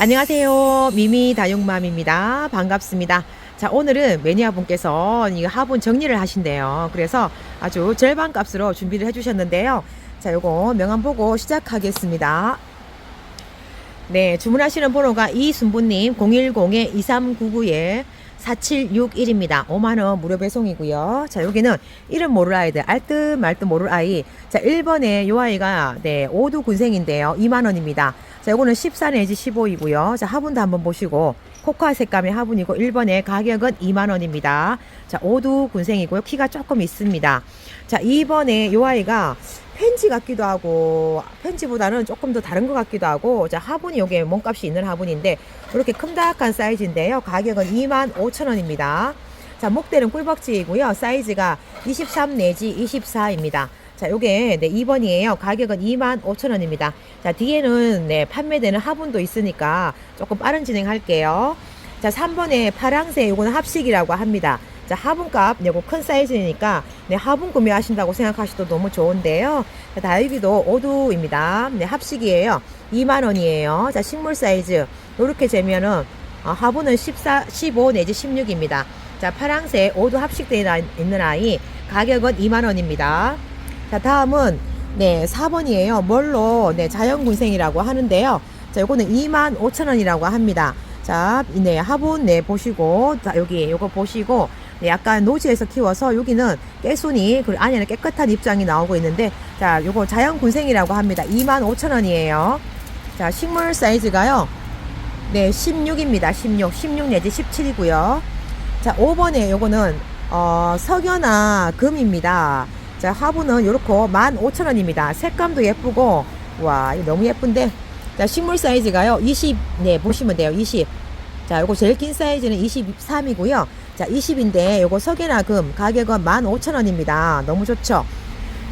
안녕하세요. 미미 다육맘입니다. 반갑습니다. 자, 오늘은 매니아분께서 이 화분 정리를 하신대요. 그래서 아주 절반 값으로 준비를 해주셨는데요. 자, 요거 명함 보고 시작하겠습니다. 네, 주문하시는 번호가 이순부님 010-2399에 4761입니다. 5만원 무료 배송이고요. 자, 여기는 이름 모를 아이들, 알듯 말듯 모를 아이. 자, 1번에 요 아이가, 네, 오두 군생인데요. 2만원입니다. 자, 요거는 14 내지 15이고요. 자, 화분도 한번 보시고, 코코아 색감의 화분이고, 1번에 가격은 2만 원입니다. 자, 오두 군생이고요. 키가 조금 있습니다. 자, 2번에 요 아이가 펜지 같기도 하고 펜지보다는 조금 더 다른 것 같기도 하고 자 화분이 요게 몸값이 있는 화분인데 이렇게 큼닥한 사이즈인데요 가격은 2만 5천 원입니다 자 목대는 꿀벅지이고요 사이즈가 23 내지 24입니다 자 요게 네 2번이에요 가격은 2만 5천 원입니다 자 뒤에는 네 판매되는 화분도 있으니까 조금 빠른 진행할게요 자 3번에 파랑새 요거는 합식이라고 합니다 자, 화분값, 요거 큰 사이즈니까, 네, 화분 구매하신다고 생각하셔도 너무 좋은데요. 자, 다육이도 오두입니다. 네, 합식이에요. 2만 원이에요. 자, 식물 사이즈. 요렇게 재면은, 어, 화분은 14, 15 내지 16입니다. 자, 파랑색 오두 합식되어 있는 아이, 가격은 2만 원입니다. 자, 다음은, 네, 4번이에요. 뭘로, 네, 자연군생이라고 하는데요. 자, 요거는 2만 5천원이라고 합니다. 자, 네, 화분, 네, 보시고, 자, 여기, 요거 보시고, 네, 약간 노지에서 키워서 여기는 깨순이 그리고 안에는 깨끗한 입장이 나오고 있는데 자 요거 자연군생이라고 합니다 25,000원이에요 자 식물 사이즈가요 네 16입니다 16 16 내지 17이고요 자 5번에 요거는 어 석연아 금입니다 자 화분은 요렇고 15,000원입니다 색감도 예쁘고 와 이거 너무 예쁜데 자 식물 사이즈가요 20네 보시면 돼요 20 자, 요거 제일 긴 사이즈는 23이고요. 자, 20인데 요거 석연화 금 가격은 15,000원입니다. 너무 좋죠?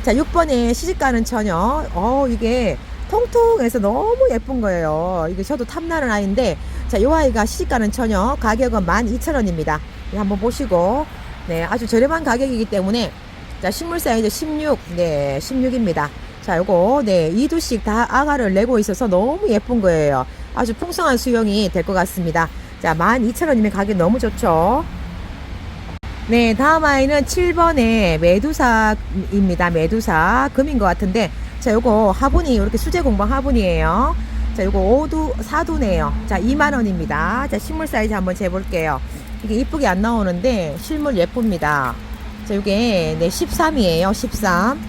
자, 6번에 시집가는 처녀. 어, 이게 통통해서 너무 예쁜 거예요. 이게 저도 탐나는 아이인데 자, 요 아이가 시집가는 처녀 가격은 12,000원입니다. 한번 보시고 네, 아주 저렴한 가격이기 때문에 자, 식물 사이즈 16. 네, 16입니다. 자, 요거 네, 2두씩 다 아가를 내고 있어서 너무 예쁜 거예요. 아주 풍성한 수영이 될 것 같습니다. 자, 12,000원이면 가격 너무 좋죠. 네, 다음 아이는 7번의 메두사입니다. 메두사. 금인 것 같은데, 자, 요거 화분이 이렇게 수제 공방 화분이에요. 자, 요거 5두, 4두네요. 자, 2만원입니다. 자, 식물 사이즈 한번 재볼게요. 이게 이쁘게 안 나오는데, 실물 예쁩니다. 자, 요게, 네, 13이에요. 13.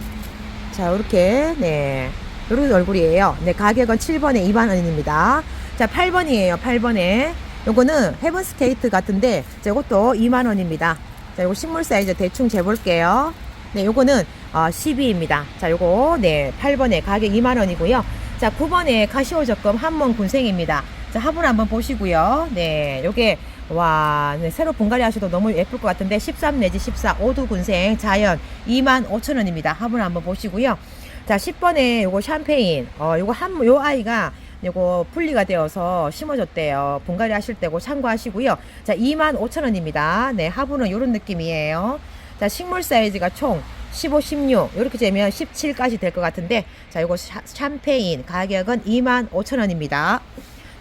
자, 요렇게, 네. 요런 얼굴이에요. 네, 가격은 7번에 2만 원입니다. 자, 8번이에요. 8번에. 요거는 헤븐 스케이트 같은데 자, 요것도 2만 원입니다. 자, 요거 식물 사이즈 대충 재볼게요. 네, 요거는 어, 12입니다. 자, 요거 네, 8번에 가격 2만 원이고요. 자, 9번에 카시오 적금 한몬 군생입니다. 자, 화분 한번 보시고요. 네, 요게 와, 네, 새로 분갈이 하셔도 너무 예쁠 것 같은데 13 내지 14 오두 군생 자연 2만 5천 원입니다. 화분 한번 보시고요. 자, 10번에 요거 샴페인. 어, 요거 한, 요 아이가 요거 분리가 되어서 심어줬대요. 분갈이 하실 때고 참고하시고요. 자, 25,000원입니다. 네, 화분은 요런 느낌이에요. 자, 식물 사이즈가 총 15, 16 이렇게 되면 17까지 될 것 같은데 자, 요거 샤, 샴페인 가격은 25,000원입니다.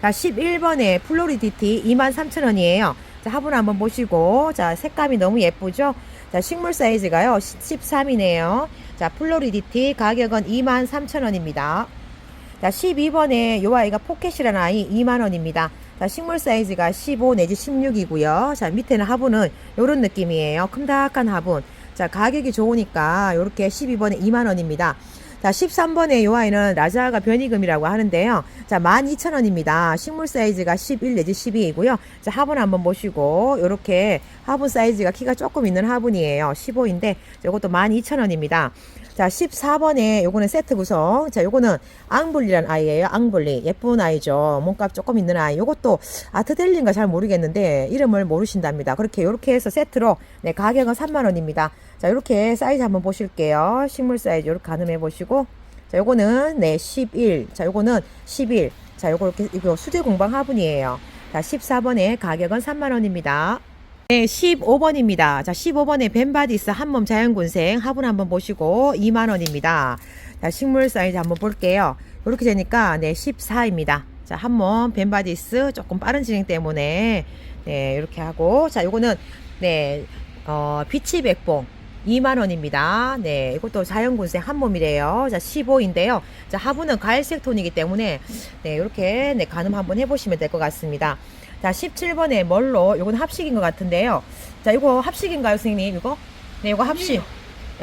자, 11번에 플로리디티 23,000원이에요. 자, 화분 한번 보시고 자, 색감이 너무 예쁘죠? 자, 식물 사이즈가요. 13이네요. 자, 플로리디티 가격은 23,000원입니다. 자, 12번에 요 아이가 포켓이라는 아이 2만원입니다. 자, 식물 사이즈가 15 내지 16이고요. 자, 밑에는 화분은 요런 느낌이에요. 큼닥한 화분. 자, 가격이 좋으니까 요렇게 12번에 2만원입니다. 자, 13번에 요 아이는 라자가 변이금이라고 하는데요. 자, 12,000원입니다. 식물 사이즈가 11 내지 12이고요. 자, 화분 한번 보시고, 요렇게 화분 사이즈가 키가 조금 있는 화분이에요. 15인데, 요것도 12,000원입니다. 자, 14번에 요거는 세트 구성. 자, 요거는 앙블리란 아이예요. 앙블리. 예쁜 아이죠. 몸값 조금 있는 아이. 요것도 아트델린가 잘 모르겠는데 이름을 모르신답니다. 그렇게 요렇게 해서 세트로 네, 가격은 3만 원입니다. 자, 요렇게 사이즈 한번 보실게요. 식물 사이즈 요렇게 가늠해 보시고 자, 요거는 네, 11. 자, 요거는 11. 자, 요거 이렇게 이거 수제 공방 화분이에요. 자, 14번에 가격은 3만 원입니다. 네, 15번입니다. 자, 15번에 벤바디스 한몸 자연군생 화분 한번 보시고 2만 원입니다. 자, 식물 사이즈 한번 볼게요. 이렇게 되니까, 네, 14입니다. 자, 한몸 벤바디스 조금 빠른 진행 때문에 네, 이렇게 하고 자, 요거는 네, 어, 비치 백봉 2만 원입니다. 네, 이것도 자연군생 한 몸이래요. 자, 15인데요. 자, 하부는 갈색 톤이기 때문에 네, 이렇게 네, 가늠 한번 해보시면 될 것 같습니다. 자, 17번에 멀로 요건 합식인 것 같은데요. 자, 이거 합식인가요, 선생님? 이거? 네, 이거 합식.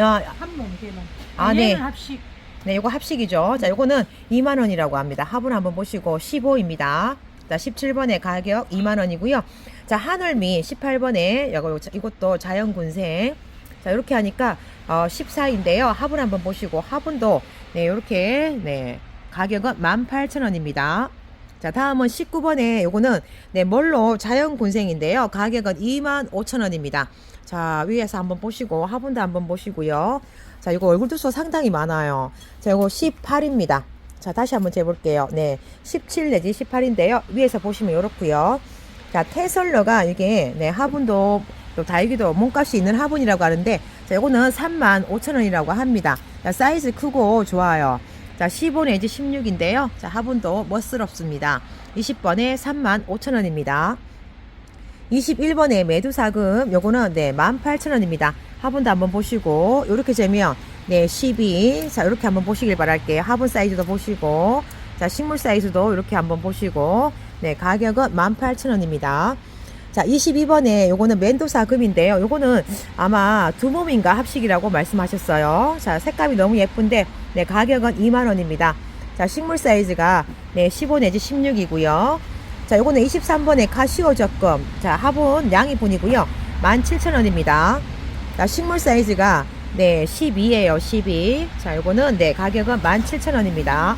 야, 한몸 걔는. 아, 네. 합식. 네, 이거 합식이죠. 자, 요거는 2만 원이라고 합니다. 합을 한번 보시고 15입니다. 자, 17번에 가격 2만 원이고요. 자, 하늘미 18번에 이거 이것도 자연군생. 자, 이렇게 하니까 어 14인데요. 합을 한번 보시고 합은도 네, 이렇게 네. 가격은 18,000원입니다. 자, 다음은 19번에 요거는 네, 뭘로 자연 군생인데요. 가격은 25,000원입니다. 자, 위에서 한번 보시고 화분도 한번 보시고요. 자, 이거 얼굴 두수 상당히 많아요. 자, 이거 18입니다. 자, 다시 한번 재볼게요. 네, 17 내지 18인데요. 위에서 보시면 이렇고요. 자, 테슬러가 이게 네, 화분도 또 다육이도 몸값이 있는 화분이라고 하는데 자, 이거는 3만 5천 원이라고 합니다. 자, 사이즈 크고 좋아요. 자, 15 내지 16인데요. 자, 화분도 멋스럽습니다. 20번에 3만 5천 원입니다. 21번에 메두사금 요거는 네 18,000원입니다. 화분도 한번 보시고 요렇게 재면 네 12. 자, 요렇게 한번 보시길 바랄게요. 화분 사이즈도 보시고 자, 식물 사이즈도 이렇게 한번 보시고 네, 가격은 18,000원입니다. 자, 22번에 요거는 멘도사 금인데요. 요거는 아마 두 몸인가 합식이라고 말씀하셨어요. 자, 색감이 너무 예쁜데 네, 가격은 2만 원입니다. 자, 식물 사이즈가 네, 15 내지 16이고요. 자, 요거는 23번에 카시오 적금. 자, 화분 양이 분이고요. 17,000원입니다. 자, 식물 사이즈가 네, 12예요. 12. 자, 요거는 네, 가격은 17,000원입니다.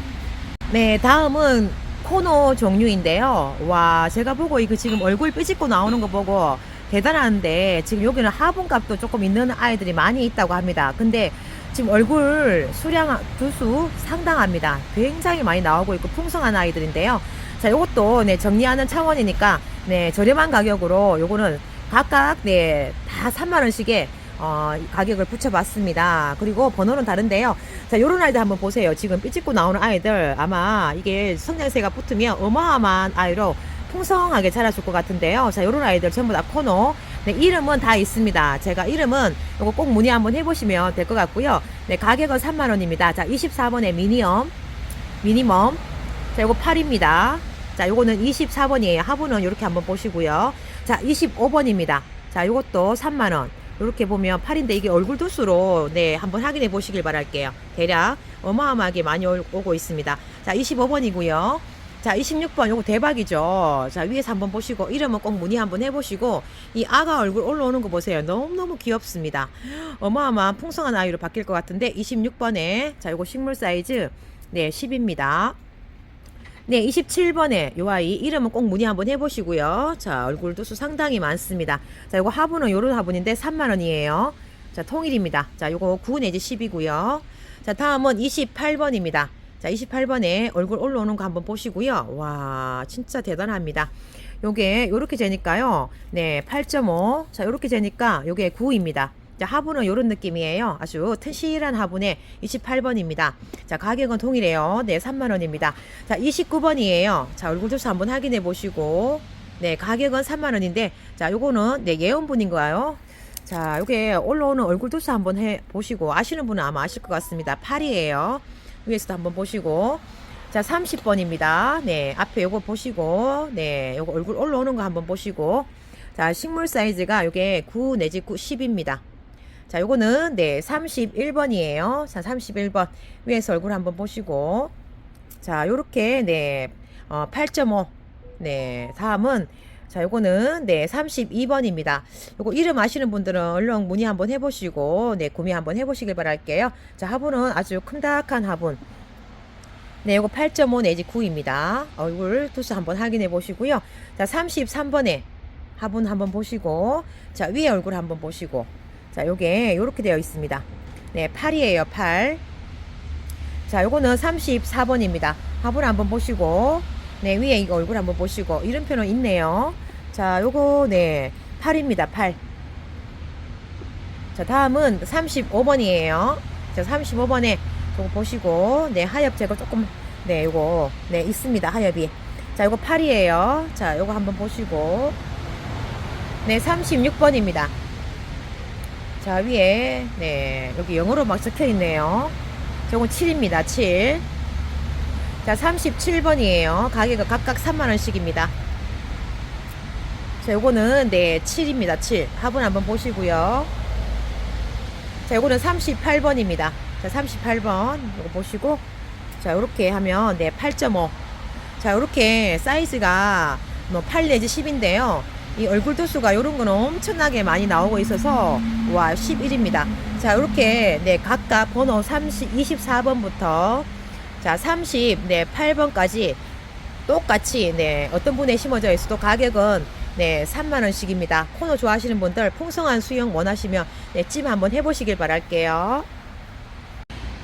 네, 다음은 코너 종류인데요. 와, 제가 보고 이거 지금 얼굴 삐짓고 나오는 거 보고 대단한데 지금 여기는 화분값도 조금 있는 아이들이 많이 있다고 합니다. 근데 지금 얼굴 수량 두수 상당합니다. 굉장히 많이 나오고 있고 풍성한 아이들인데요. 자, 요것도 네, 정리하는 차원이니까 네, 저렴한 가격으로 요거는 각각 네, 다 3만 원씩에 어, 가격을 붙여봤습니다. 그리고 번호는 다른데요. 자, 요런 아이들 한번 보세요. 지금 삐찍고 나오는 아이들 아마 이게 성장세가 붙으면 어마어마한 아이로 풍성하게 자라줄 것 같은데요. 자, 요런 아이들 전부 다 코너. 네, 이름은 다 있습니다. 제가 이름은 요거 꼭 문의 한번 해보시면 될 것 같고요. 네, 가격은 3만원입니다. 자, 24번에 미니엄, 미니멈. 자, 요거 8입니다. 자, 요거는 24번이에요. 하부는 이렇게 한번 보시고요. 자, 25번입니다. 자, 요것도 3만원. 이렇게 보면 8인데 이게 얼굴 두수로 네, 한번 확인해 보시길 바랄게요. 대략 어마어마하게 많이 올- 오고 있습니다. 자, 25번이고요. 자, 26번 요거 대박이죠. 자, 위에서 한번 보시고 이름은 꼭 문의 한번 해 보시고 이 아가 얼굴 올라오는 거 보세요. 너무너무 귀엽습니다. 어마어마한 풍성한 아이로 바뀔 것 같은데 26번에 자, 요거 식물 사이즈 네, 10입니다. 네, 27번에 요 아이 이름은 꼭 문의 한번 해보시고요. 자, 얼굴 두수 상당히 많습니다. 자, 요거 화분은 요런 화분인데 3만 원이에요. 자, 통일입니다. 자, 요거 9 내지 10이고요. 자, 다음은 28번입니다. 자, 28번에 얼굴 올라오는 거 한번 보시고요. 와, 진짜 대단합니다. 요게 요렇게 재니까요. 네, 8.5. 자, 요렇게 재니까 요게 9입니다. 자, 화분은 요런 느낌이에요. 아주 튼실한 화분에 28번입니다. 자, 가격은 동일해요. 네, 3만원입니다. 자, 29번이에요. 자, 얼굴 조사 한번 확인해 보시고. 네, 가격은 3만원인데, 자, 요거는, 네, 예원분인가요? 자, 요게 올라오는 얼굴 조사 한번 해 보시고, 아시는 분은 아마 아실 것 같습니다. 8이에요. 위에서도 한번 보시고. 자, 30번입니다. 네, 앞에 요거 보시고, 네, 요거 얼굴 올라오는 거 한번 보시고. 자, 식물 사이즈가 요게 9 내지 9, 10입니다. 자, 요거는 네, 31번이에요. 자, 31번. 위에서 얼굴 한번 보시고. 자, 요렇게 네. 어, 8.5. 네. 다음은 자, 요거는 네, 32번입니다. 요거 이름 아시는 분들은 얼른 문의 한번 해 보시고 네, 구매 한번 해 보시길 바랄게요. 자, 화분은 아주 큼닥한 화분. 네, 요거 8.5 내지 9입니다. 얼굴 투수 한번 확인해 보시고요. 자, 33번에 화분 한번 보시고 자, 위에 얼굴 한번 보시고 자, 요게 요렇게 되어 있습니다. 네, 8이에요, 8. 자, 요거는 34번입니다. 화분 한번 보시고, 네, 위에 이거 얼굴 한번 보시고, 이름표는 있네요. 자, 요거, 네, 8입니다, 8. 자, 다음은 35번이에요. 자, 35번에 저거 보시고, 네, 하엽 제거 조금, 네, 요거, 네, 있습니다, 하엽이. 자, 요거 8이에요. 자, 요거 한번 보시고. 네, 36번입니다. 자, 위에, 네, 여기 영어로 막 적혀 있네요. 저건 7입니다. 7. 자, 37번이에요. 가격은 각각 3만원씩입니다. 자, 요거는, 네, 7입니다. 7. 화분 한번 보시고요. 자, 요거는 38번입니다. 자, 38번. 요거 보시고. 자, 요렇게 하면, 네, 8.5. 자, 요렇게 사이즈가 뭐8 내지 10인데요. 이 얼굴 도수가 요런 거는 엄청나게 많이 나오고 있어서 와 11입니다. 자 이렇게 네 각각 번호 30, 24번부터 자 30, 네 8번까지 똑같이 네 어떤 분에 심어져 있어도 가격은 네 3만 원씩입니다. 코너 좋아하시는 분들 풍성한 수영 원하시면 네 찜 한번 해보시길 바랄게요.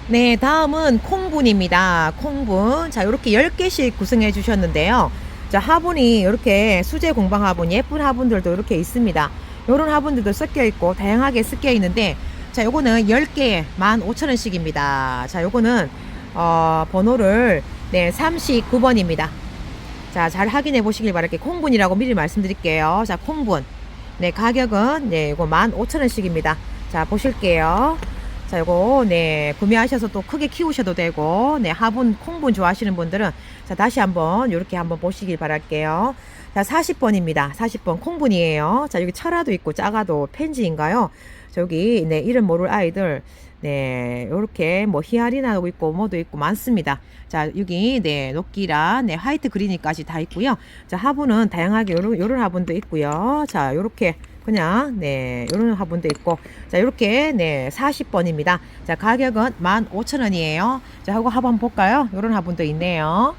네, 다음은 콩분입니다. 콩분. 자, 이렇게 10개씩 구성해 주셨는데요. 자, 화분이 이렇게 수제 공방 화분, 예쁜 화분들도 이렇게 있습니다. 요런 화분들도 섞여 있고, 다양하게 섞여 있는데, 자, 요거는 10개에 15,000원씩입니다. 자, 요거는, 어, 번호를, 네, 39번입니다. 자, 잘 확인해 보시길 바랄게요. 콩분이라고 미리 말씀드릴게요. 자, 콩분. 네, 가격은, 네, 요거 15,000원씩입니다. 자, 보실게요. 자, 요거, 네, 구매하셔서 또 크게 키우셔도 되고, 네, 화분, 콩분 좋아하시는 분들은, 자, 다시 한번, 요렇게 한번 보시길 바랄게요. 자, 40번입니다. 40번 콩분이에요. 자, 여기 철화도 있고, 작아도 펜지인가요? 저기, 네, 이름 모를 아이들, 네, 요렇게 뭐 히알리나도 있고, 뭐도 있고, 많습니다. 자, 여기, 네, 녹기라, 네, 화이트 그리니까지 다 있고요. 자, 화분은 다양하게 요런, 요런 화분도 있고요. 자, 요렇게, 그냥 네 요런 화분도 있고. 자 요렇게 네 40번입니다. 자 가격은 15,000원이에요. 자 하고 화분 볼까요? 요런 화분도 있네요.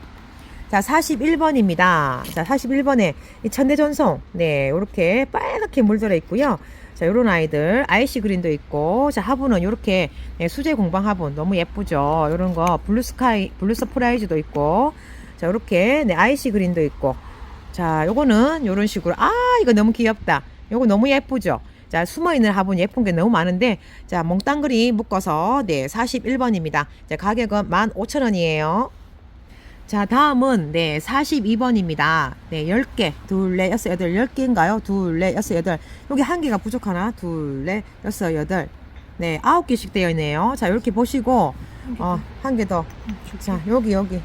자 41번입니다. 자 41번에 이 천내전송 네 요렇게 빨갛게 물들어 있고요. 자 요런 아이들 아이시 그린도 있고. 자 화분은 요렇게 네, 수제 공방 화분 너무 예쁘죠? 요런 거 블루스카이 블루 서프라이즈도 있고. 자 요렇게 네 아이시 그린도 있고. 자 요거는 요런 식으로 아 이거 너무 귀엽다 요거 너무 예쁘죠? 자, 숨어있는 화분 예쁜 게 너무 많은데, 자, 몽땅그리 묶어서, 네, 41번입니다. 자, 가격은 15,000원이에요. 자, 다음은, 네, 42번입니다. 네, 10개. 둘, 넷, 여섯, 여덟, 10개인가요? 둘, 넷, 여섯, 여덟. 여기 한 개가 부족하나? 둘, 넷, 여섯, 여덟. 네, 아홉 개씩 되어 있네요. 자, 이렇게 보시고, 어, 한 개 더. 자, 여기, 여기.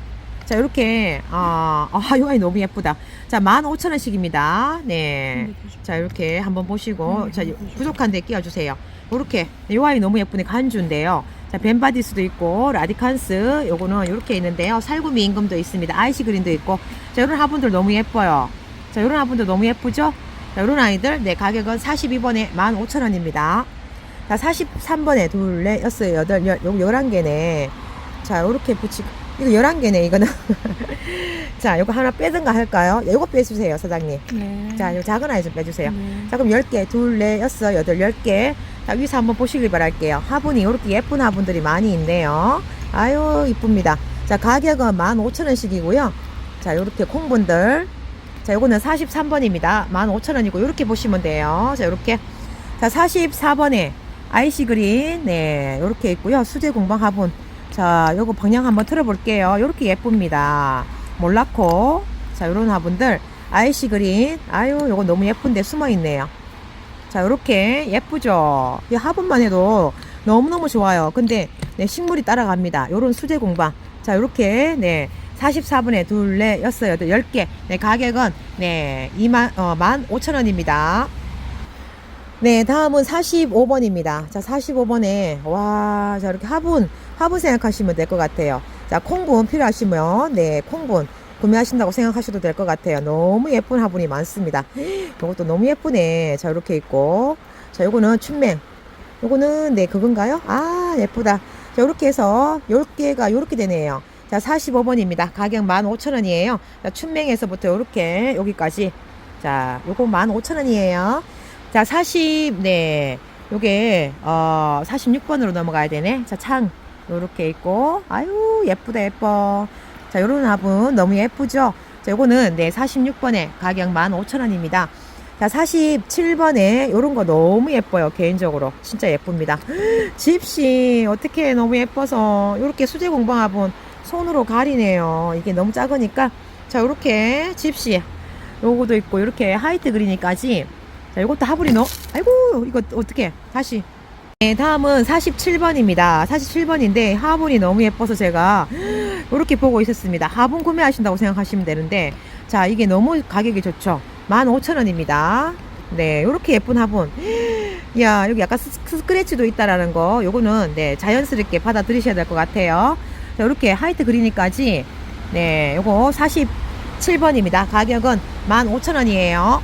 자, 이렇게, 아, 아, 이 아이 너무 예쁘다. 자, 15,000원씩입니다. 네. 자, 이렇게 한번 보시고, 자, 부족한데 끼워주세요. 이렇게, 이 아이 너무 예쁘네. 간주인데요. 자, 벤바디스도 있고, 라디칸스, 요거는 이렇게 있는데요. 살구미 임금도 있습니다. 아이시 그린도 있고, 자, 이런 화분들 너무 예뻐요. 자, 이런 화분들 너무 예쁘죠? 자, 이런 아이들, 네, 가격은 42번에 15,000원입니다. 자, 43번에 둘, 넷, 여섯, 여덟, 열, 요 11개네. 자, 요렇게 붙이고, 이거 11개네, 이거는. 자, 요거 하나 빼든가 할까요? 요거 빼주세요, 사장님. 네. 자, 요 작은 아이 좀 빼주세요. 네. 자, 그럼 10개, 둘, 넷, 여섯, 여덟, 10개. 자, 위에서 한번 보시길 바랄게요. 화분이 이렇게 예쁜 화분들이 많이 있네요. 아유, 이쁩니다. 자, 가격은 15,000원씩이고요. 자, 요렇게 콩분들. 자, 요거는 43번입니다. 15,000원이고, 요렇게 보시면 돼요. 자, 요렇게. 자, 44번에 아이시 그린. 네, 요렇게 있고요. 수제 공방 화분. 자, 요거 방향 한번 틀어볼게요. 요렇게 예쁩니다. 몰라코. 자, 요런 화분들. 아이시 그린. 아유, 요거 너무 예쁜데 숨어 있네요. 자, 요렇게 예쁘죠? 이 화분만 해도 너무너무 좋아요. 근데, 네, 식물이 따라갑니다. 요런 수제 공방. 자, 요렇게, 네. 44분에 둘, 넷, 여섯, 여덟, 열 개. 네, 가격은, 네, 2만, 어, 15,000원입니다. 네, 다음은 45번입니다. 자, 45번에, 와, 자, 이렇게 화분, 화분 생각하시면 될 것 같아요. 자, 콩분 필요하시면, 네, 콩분 구매하신다고 생각하셔도 될 것 같아요. 너무 예쁜 화분이 많습니다. 이것도 너무 예쁘네. 자, 이렇게 있고. 자, 요거는 춘맹. 요거는, 네, 그건가요? 아, 예쁘다. 자, 요렇게 해서, 10개가 요렇게 되네요. 자, 45번입니다. 가격 15,000원이에요. 자, 춘맹에서부터 요렇게, 여기까지. 자, 요거 15,000원이에요. 자, 40, 네. 요게, 어, 46번으로 넘어가야 되네. 자, 창. 요렇게 있고. 아유, 예쁘다, 예뻐. 자, 요런 화분 너무 예쁘죠? 자, 요거는, 네, 46번에 가격 15,000원입니다. 자, 47번에 요런 거 너무 예뻐요, 개인적으로. 진짜 예쁩니다. 집시, 어떻게 너무 예뻐서, 요렇게 수제 공방 화분 손으로 가리네요. 이게 너무 작으니까, 자, 이렇게 집시. 요거도 있고, 이렇게 하이트 그리니까지. 자, 요것도 하블이 넣, 아이고, 이거 어떻게 다시. 네, 다음은 47번입니다. 47번인데, 화분이 너무 예뻐서 제가 이렇게 보고 있었습니다. 화분 구매하신다고 생각하시면 되는데, 자, 이게 너무 가격이 좋죠. 15,000원입니다. 네, 이렇게 예쁜 화분. 야, 여기 약간 스- 스크래치도 있다라는 거, 요거는, 네, 자연스럽게 받아들이셔야 될 것 같아요. 자, 이렇게 하이트 그리니까지, 네, 요거 47번입니다. 가격은 15,000원이에요.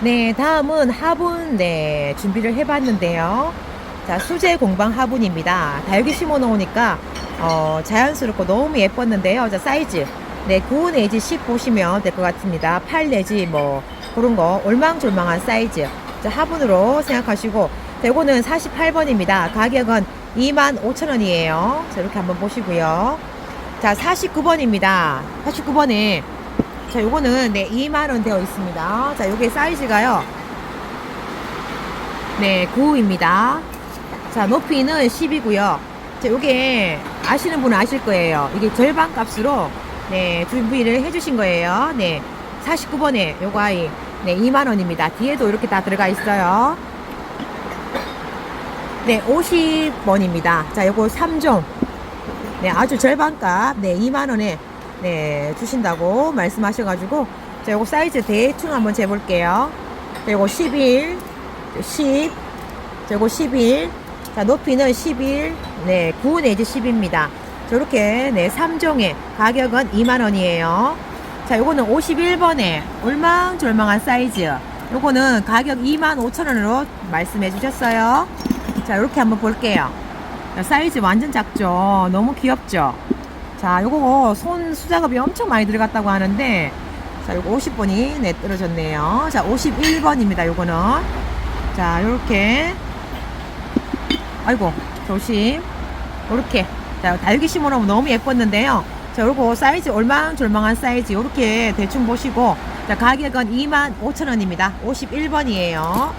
네, 다음은 화분, 네, 준비를 해봤는데요. 자, 수제 공방 화분입니다. 다육이 심어 놓으니까, 어, 자연스럽고 너무 예뻤는데요. 자, 사이즈. 네, 9 내지 10 보시면 될 것 같습니다. 8 내지 뭐, 그런 거, 올망졸망한 사이즈. 자, 화분으로 생각하시고, 자, 요거는 48번입니다. 가격은 25,000원이에요. 자, 이렇게 한번 보시고요. 자, 49번입니다. 49번에 자, 요거는 네, 2만원 되어 있습니다. 자, 요게 사이즈가요. 네, 9입니다. 자, 높이는 10이고요. 자, 요게 아시는 분은 아실 거예요. 이게 절반 값으로 네, 준비를 해 주신 거예요. 네. 49번에 요거 아이 네, 2만원입니다. 뒤에도 이렇게 다 들어가 있어요. 네, 50번입니다. 자, 요거 3종. 네, 아주 절반값. 네, 2만원에 네, 주신다고 말씀하셔가지고, 자, 요거 사이즈 대충 한번 재볼게요. 자, 요거 11, 10, 자, 요거 11, 자, 높이는 11, 네, 9 내지 10입니다. 저렇게, 네, 3종에 가격은 2만원이에요. 자, 요거는 51번에 올망졸망한 사이즈. 요거는 가격 2만 5천원으로 말씀해 주셨어요. 자, 이렇게 한번 볼게요. 자, 사이즈 완전 작죠? 너무 귀엽죠? 자, 요거 손 수작업이 엄청 많이 들어갔다고 하는데, 자, 요거 50번이 네, 떨어졌네요. 자, 51번입니다, 요거는. 자, 요렇게. 아이고, 조심. 요렇게. 자, 다육이 심어놓으면 너무 예뻤는데요. 자, 요거 사이즈 올망졸망한 사이즈, 요렇게 대충 보시고, 자, 가격은 25,000원입니다. 51번이에요.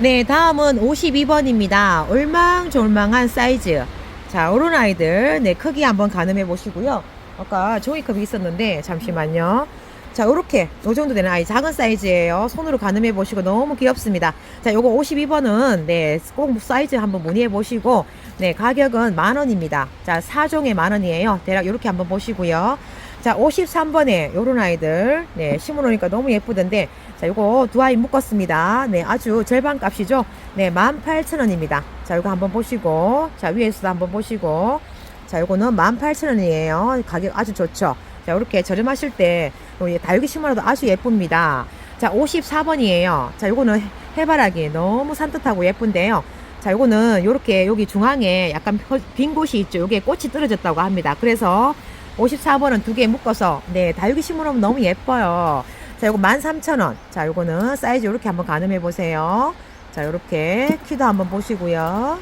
네, 다음은 52번입니다. 올망졸망한 사이즈. 자, 요런 아이들, 네, 크기 한번 가늠해 보시고요. 아까 종이컵이 있었는데, 잠시만요. 자, 요렇게, 요 정도 되는 아이, 작은 사이즈예요. 손으로 가늠해 보시고 너무 귀엽습니다. 자, 요거 52번은, 네, 꼭 사이즈 한번 문의해 보시고, 네, 가격은 만 원입니다. 자, 4종에 만 원이에요. 대략 요렇게 한번 보시고요. 자, 53번에 요런 아이들, 네, 심어 놓으니까 너무 예쁘던데, 자, 요거 두 아이 묶었습니다. 네, 아주 절반 값이죠. 네, 18,000원입니다. 자, 요거 한번 보시고, 자, 위에서도 한번 보시고, 자, 요거는 18,000원이에요. 가격 아주 좋죠. 자, 이렇게 저렴하실 때, 요 다육이 심어놔도 아주 예쁩니다. 자, 54번이에요. 자, 요거는 해바라기 너무 산뜻하고 예쁜데요. 자, 요거는 요렇게 여기 중앙에 약간 펴- 빈 곳이 있죠. 요게 꽃이 떨어졌다고 합니다. 그래서 54번은 두 개 묶어서, 네, 다육이 심으면 너무 예뻐요. 자, 요거 13,000원. 자, 요거는 사이즈 요렇게 한번 가늠해 보세요. 자, 요렇게 키도 한번 보시고요.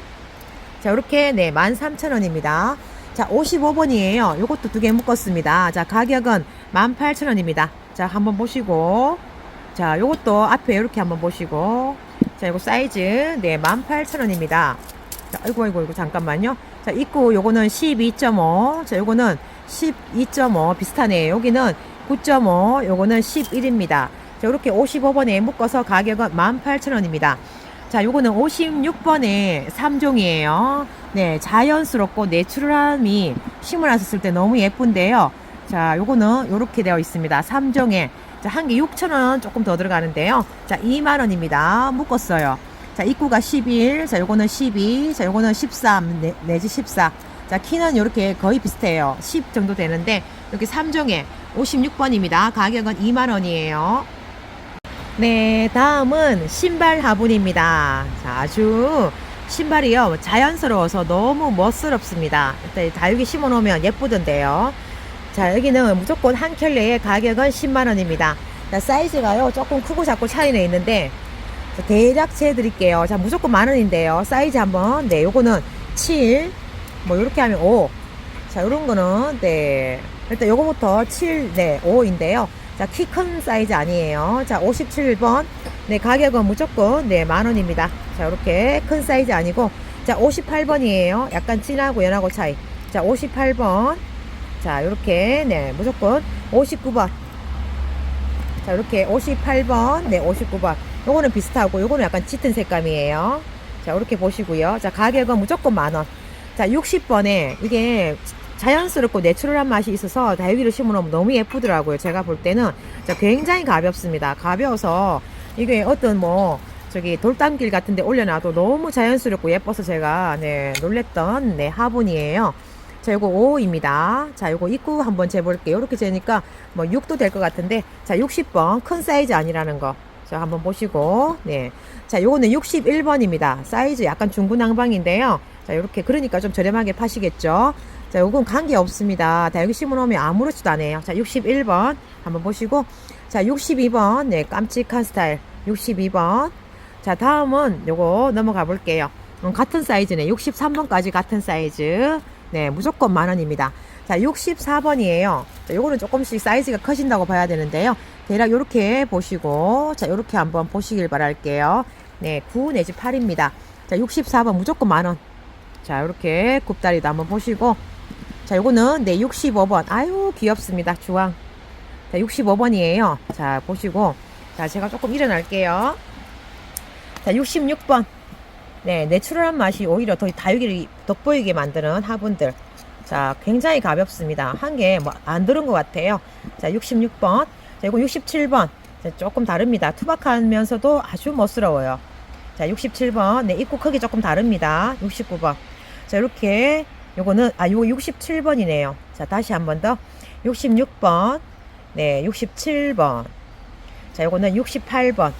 자, 요렇게, 네, 13,000원입니다. 자, 55번이에요. 요것도 두 개 묶었습니다. 자, 가격은 18,000원입니다. 자, 한번 보시고. 자, 요것도 앞에 이렇게 한번 보시고. 자, 요거 사이즈, 네, 18,000원입니다. 자, 아이고, 아이고, 아이고, 잠깐만요. 자, 입구 요거는 12.5. 자, 요거는 12.5 비슷하네요. 여기는 9.5, 요거는 11입니다. 자, 이렇게 55번에 묶어서 가격은 18,000원입니다. 자, 요거는 56번에 3종이에요. 네, 자연스럽고 내추럴함이 심어놨을 때 너무 예쁜데요. 자, 요거는 요렇게 되어 있습니다. 3종에. 자, 한 개 6,000원 조금 더 들어가는데요. 자, 2만원입니다. 묶었어요. 자, 입구가 11, 자, 요거는 12, 자, 요거는 13, 내, 내지 14. 자, 키는 이렇게 거의 비슷해요. 10 정도 되는데, 여기 3종에 56번입니다. 가격은 2만원이에요. 네, 다음은 신발 화분입니다. 자, 아주 신발이요. 자연스러워서 너무 멋스럽습니다. 일단 다육이 심어 놓으면 예쁘던데요. 자, 여기는 무조건 한 켤레의 가격은 10만원입니다. 자, 사이즈가요. 조금 크고 작고 차이는 있는데, 자, 대략 재드릴게요. 자, 무조건 만원인데요. 사이즈 한번, 네, 요거는 7, 뭐, 요렇게 하면 5. 자, 요런 거는, 네. 일단 요거부터 7, 네, 5인데요. 자, 키 큰 사이즈 아니에요. 자, 57번. 네, 가격은 무조건, 네, 만 원입니다. 자, 요렇게 큰 사이즈 아니고, 자, 58번이에요. 약간 진하고 연하고 차이. 자, 58번. 자, 이렇게, 네, 무조건 59번. 자, 이렇게 58번, 네, 59번. 요거는 비슷하고, 요거는 약간 짙은 색감이에요. 자, 이렇게 보시고요. 자, 가격은 무조건 만 원. 자, 60번에 이게 자연스럽고 내추럴한 맛이 있어서 다육이를 심어놓으면 너무 예쁘더라고요. 제가 볼 때는. 자, 굉장히 가볍습니다. 가벼워서 이게 어떤 뭐, 저기 돌담길 같은데 올려놔도 너무 자연스럽고 예뻐서 제가 네 놀랬던 네 화분이에요. 자 요거 5입니다. 자 요거 입구 한번 재볼게요. 이렇게 재니까 뭐 6도 될 것 같은데 자 60번 큰 사이즈 아니라는 거. 자 한번 보시고 네. 자 요거는 61번입니다. 사이즈 약간 중구난방인데요. 자 이렇게 그러니까 좀 저렴하게 파시겠죠. 자 요건 관계 없습니다. 다 여기 심어놓으면 아무렇지도 않아요. 자 61번 한번 보시고 자 62번 네 깜찍한 스타일 62번 자, 다음은 요거 넘어가 볼게요. 음, 같은 사이즈네. 63번까지 같은 사이즈. 네, 무조건 만 원입니다. 자, 64번이에요. 자, 요거는 조금씩 사이즈가 커진다고 봐야 되는데요. 대략 요렇게 보시고, 자, 요렇게 한번 보시길 바랄게요. 네, 9 내지 8입니다. 자, 64번 무조건 만 원. 자, 요렇게 굽다리도 한번 보시고, 자, 요거는 네, 65번. 아유, 귀엽습니다. 주황. 자, 65번이에요. 자, 보시고, 자, 제가 조금 일어날게요. 자, 66번. 네, 내추럴한 맛이 오히려 더 다육이를 돋보이게 만드는 화분들. 자, 굉장히 가볍습니다. 한 개 뭐 안 들은 것 같아요. 자, 66번. 자, 이거 67번. 자, 조금 다릅니다. 투박하면서도 아주 멋스러워요. 자, 67번. 네, 입구 크기 조금 다릅니다. 69번. 자, 이렇게 요거는 아, 요거 67번이네요. 자, 다시 한 번 더. 66번. 네, 67번. 자, 요거는 68번.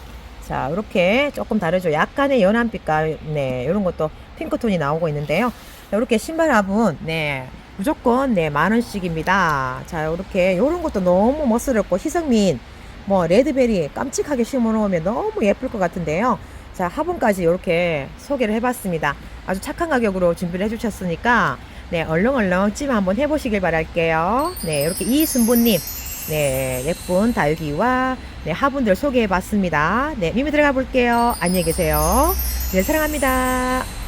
자, 이렇게 조금 다르죠. 약간의 연한 빛깔, 네, 이런 것도 핑크톤이 나오고 있는데요. 자, 이렇게 신발 화분, 네, 무조건, 네, 만 원씩입니다. 자, 이렇게, 이런 것도 너무 멋스럽고, 희성민, 뭐, 레드베리 깜찍하게 심어 놓으면 너무 예쁠 것 같은데요. 자, 화분까지 이렇게 소개를 해봤습니다. 아주 착한 가격으로 준비를 해주셨으니까, 네, 얼렁얼렁 찜 한번 해보시길 바랄게요. 네, 이렇게 이순보님, 네, 예쁜 다육이와 네, 화분들 소개해 봤습니다. 네, 미미 들어가 볼게요. 안녕히 계세요. 네, 사랑합니다.